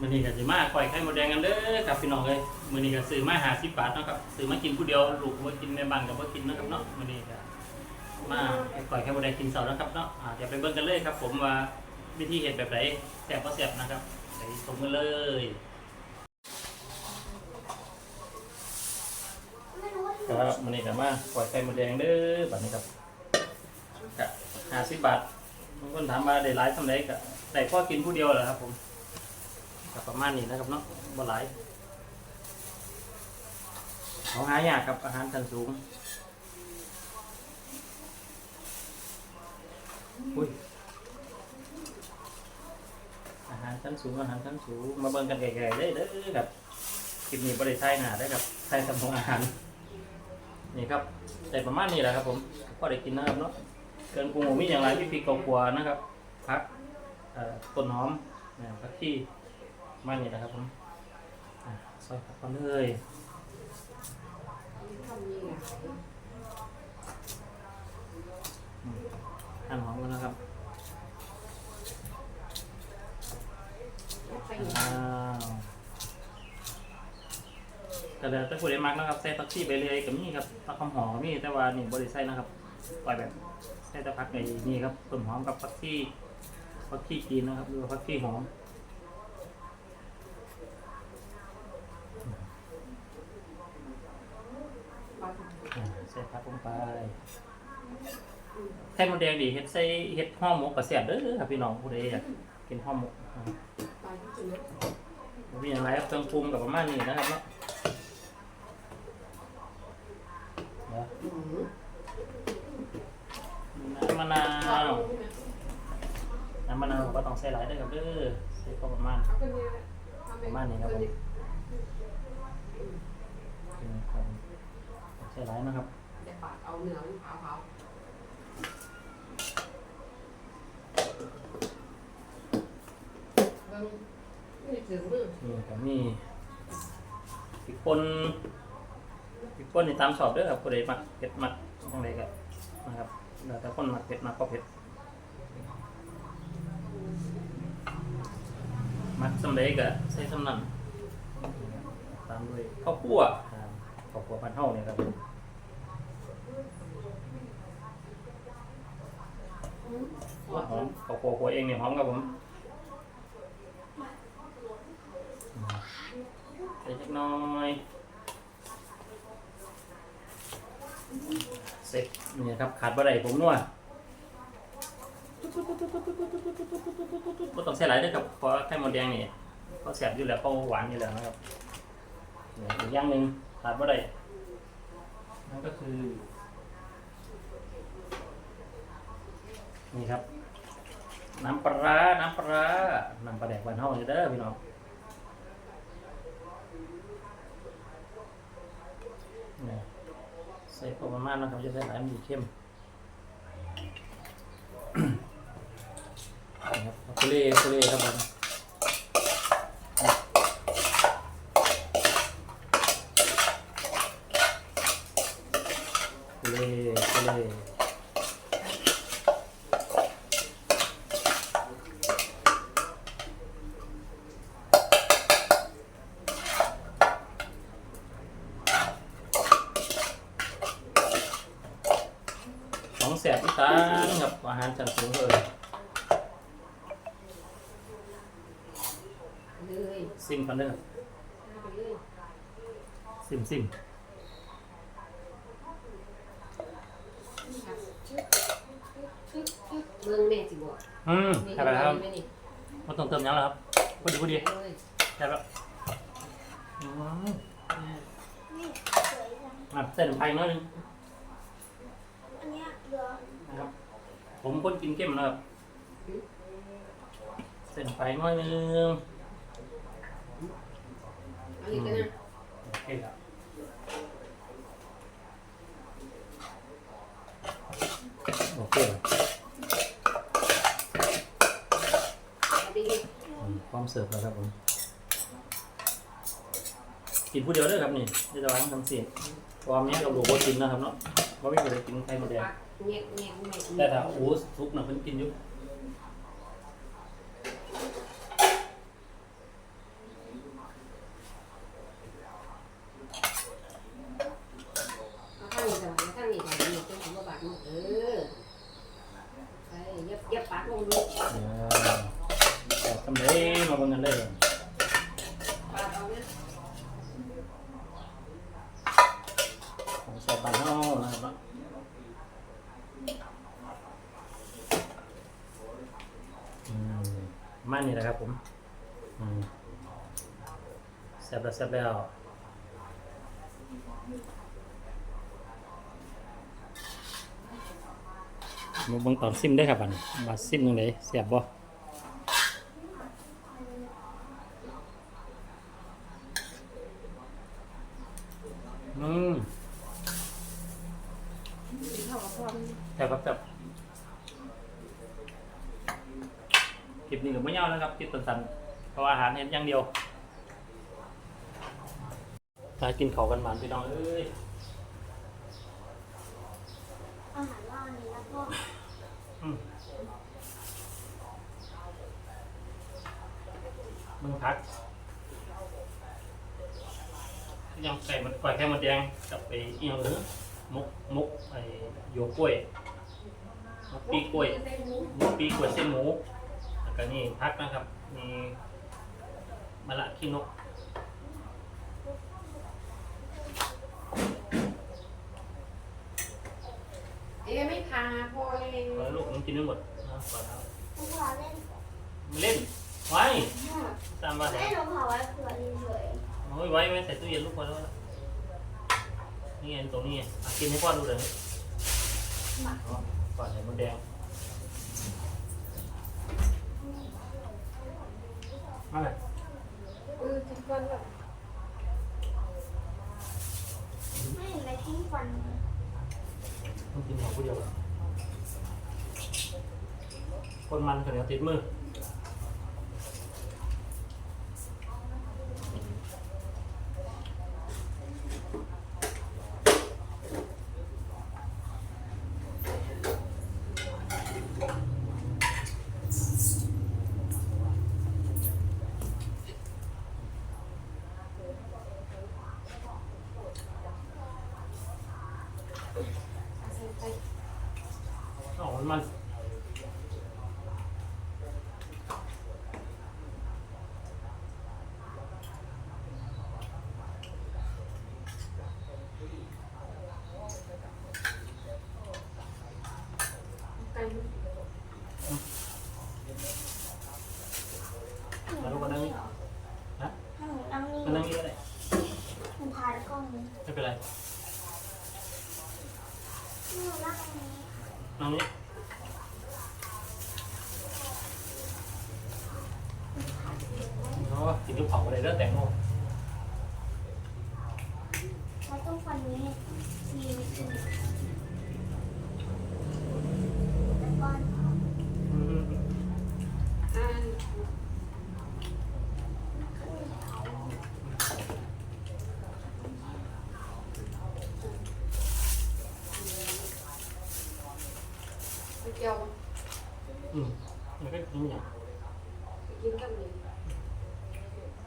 มื้อนี้ก็สิมาปล่อยไข่มดแดงกันเด้อครับพี่น้องเอ้ยมื้อนี้ก็ซื้อมา50บาทเนาะครับซื้อมากินผู้เดียวลูกบ่กินแม่บ้านก็บ่กินนะครับเนาะมื้อนี้ก็มาปล่อยไข่มดแดงกินเสาร์นะครับเนาะอ่าเดี๋ยวไปเบิ่งกันเลยครับ ผมว่าวิธีเฮ็ดแบบไหนแซ่บบ่แซ่บนะครับไปชมกันเลยครับมื้อนี้ก็มาปล่อยไข่มดแดงเด้อบัดนี้ครับก็50บาทบางคนถามว่าได้หลายส่ำใดก็ได้พอกินผู้เดียวแหละครับผม ก็ประมาณนี้นะครับเนาะบ่หลายของหายากครับอาหารชั้นสูงอุ้ยอาหารชั้นสูงอาหารชั้นสูงมาเบิ่งกันไกลๆเลยเด้อครับคลิปนี้บ่ได้ใช้หน้าได้อครับใช้สำของอาหารนี่ครับแต่ประมาณนี้แหละครับผมพอได้กินนะครับเนาะเครื่องปรุงมีอย่างไรพี่ปีกกัวนะครับพักต้นหอมนะพักที่ มานี้แหละครับผมอะซอยผักก่อนเลยอืมหั่นหอมกันนะครับอ้าวก็เดี๋ยวถ้าผู้ใดมักนะครับใส่ผักชีไปเลยกับนี่ครับผักหอมหอมก็มีแต่ว่านี่บริใส่นะครับปล่อยแบบใส่แต่ผักไอ้นี่ครับต้นหอมกับผักชีผักชีจีนนะครับหรือว่าผักชีหอมอ่าใส่ผักลงไปไข่มดแดงดีเฮ็ดใส่เฮ็ดห่อหมกกระเสียบเด้อครับพี่น้องผู้ใดอยากกินห่อหมกอ่าบ่มีอะไรครับเครื่องปรุงกับประมาณนี้นะครับเนาะเดี๋ยวน้ำมะนาวน้ำมะนาวก็ต้องใส่หลายเด้วยครับเด้อใส่ก็ประมาณประมาณนี้ครับผมนี่ครับใส่หลายนะครับจะปาด เอาเนื้อเผาเผาเบิ่งนี่ถึงมือนี่ก็มีพริกปนพริกปนนี่ตามชอบด้อครับผู้ใดมักเผ็ดมักจังไดก็นะครับแล้วแต่คนมักเผ็ดมักก็เผ็ดมักสำเร็จก็ใส่สำนันตามด้วยข้าวคั่วข้าวคั่วพันเท่าเนี่ยครับ หอมข้าวคั่วคั่วเองเนี่ยหอมครับผมใส่เล็กน้อยเสร็จเนี่ยครับขาดบะไรผมนัวก็ต้องใส่หลายด้วยครับเพราะไข่มดแดงนี่เขาแสบอยู่แล้วเขาหวานอยู่แล้วนะครับเนี่ยอีกอย่างหนึ่งขาดบะไรนั่นก็คือ นี่ครับ น้ำปลา น้ำปลา น้ำปลาแดกหวานเฮาเด้อพี่น้องเนี่ยใส่พอประมาณนะครับจะใส่หลายมันดีเข้มนะครับเอาคุเล่คุเล่ครับผมคุเล่คุเล่ของ แสบอีสานกับอาหารชั้นสูงเลยเลยซิมกันเด้อไปเลยซิมซิมเบิ่งแม่สิบอกอืมนี่ใช่ไปครับม่ต้องเติมยังแล้วครับพอดีพอดีเลยใช่แล้วอืมนี่สวยจังอะเส้นไผ่น้อยนึง อันเนี้ยเหลือ นะครับ ผมคนกินเข้มนะครับ เส้นไผ่น้อยหนึงอันนี้ก็นะโอเคครับโอเคอันนี้อืมพร้อมเสิร์ฟแล้วครับผมกินผู้เดียวเด้วยครับนี่ที่จะวางทำเสียงความเนี้ยกับโบโบกินนะครับเนาะเพราะไม่เคยกินไข่มดแดงปัก แงะแงะแงะแต่ถ้าอูสทุกน่ะเพิ่นกินอยู่เอาข้างนี้ก่อนเอาข้างนี้ก่อนนี่เป็นของบ่บาดมือเออไปเย็บเย็บปากลงดู อ่าทำได้มาเบิ่งกันเลย แซ่บแล้วแซ่บแล้วมาเบิ่งตอนซิมได้ครับอันมาซิมตรงไหนแซ่บบ่อืมกินข้าวกับพ่อมันแต่ครับแบบคลิปนี้ก็ไม่ยาวนะครับคลิปสั้นๆเพราะว่าอาหารเห็นอย่างเดียว ถ้ากินเขาวกันหมันพี่น้องเอ้ยอาหารว่างนี้แล้วก็อืมมึงพักยังใส่มันก่อยแค่มันแดงกับไปเอียงหรือมุกมุกไอโยกล้วยมุกปีกล้วยใส่หมูหมูปีกล้วยเส้นหมูแล้วก็นี่พักนะครับมีมะละขี้นก เอ๊ะ ไม่พาพ่อเลยขอให้ลูกมันกินไม่หมดนะขอแล้วผู้พาเล่นมาเล่น ไว้ตามมาให้หนูพาไว้เผื่อเฉยโอ้ยไว้ไว้ใส่ตู้เย็นลูกพอแล้วนะนี่ไงตรงนี้ไงอะกินให้พ่อดูเลยอ๋อก่อนใส่มดแดงมาเลยเออจิตวันแบบๆไม่เห็นอะไรที่ฟันต้องกินของผู้เดียวอะ คนมันคนเดียวติดมือใส่ไปอ๋อมันมัน ไก่มัน แล้วลูกก็นั่งนี่นะ ให้หนูนั่งนี่ ก็นั่งนี่ก็ได้ หนูพาแล้วก็มือ ไม่เป็นไร หนูนั่งตรงนี้ นั่งนี่โอ้กินลูกเผาอะไรเด้อแตงโม อันนี้มีวิธีแล้วก็อ่าไปเกี่ยวอืมมันก็กินอย่างกินกับนี่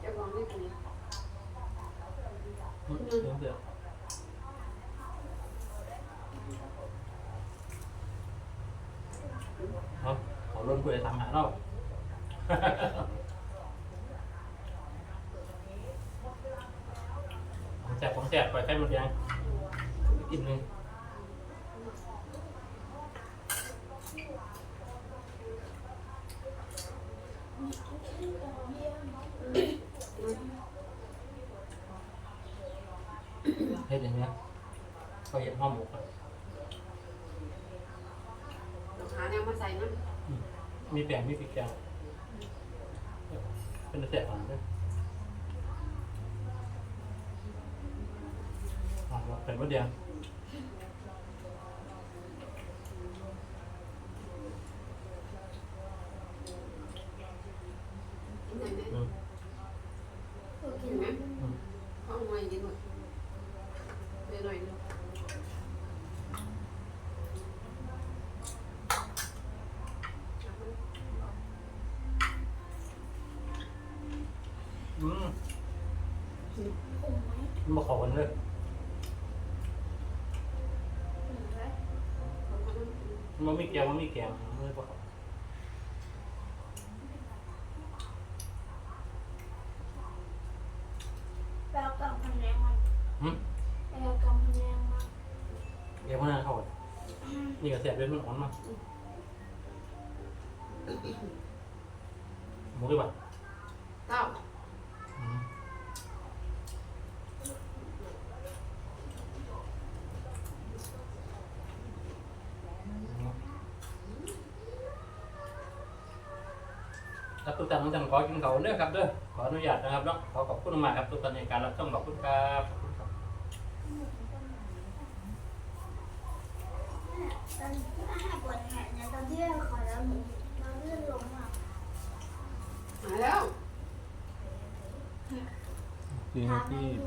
เดี๋ยวางไว้ตรงนี้ อืม เดี๋ยวเดี๋ยวเอา ขอร่นกูเลยทำหาเรา ของแสบของแสบปล่อยไข่หมดยังกินหนึ่งเฮ็ดอย่างเงี้ยก็เห็นห้อหมกอะเราหาแนวมาใส่มัน มีแป้งมีพริกแกงเป็นแสบหวานด้วยอ่าเป็นมะเดียง มันบอขอกันเลยมันมีแกงมันมีแกงมัไม่บอกเรากำพัแรงมันหืมเรากำพัแรงมันแกงพนันเข้าไปนี่ก็แสบเป็นมันอ่อนมากหมูกี่บาทเก้า ครับทุกท่านทุกท่านขอกินเขาวเด้อครับเด้อขออนุญาตนะครับเนาะขอขอบคุณมากครับทุกท่านในการรับชมขอบคุณครับขอบคุณครับตอนที่อาหารปวดแขนเนี่ยตอนที่เราขอแล้วหนูเราเลื่อนลงอะมาแล้วทำให้ดู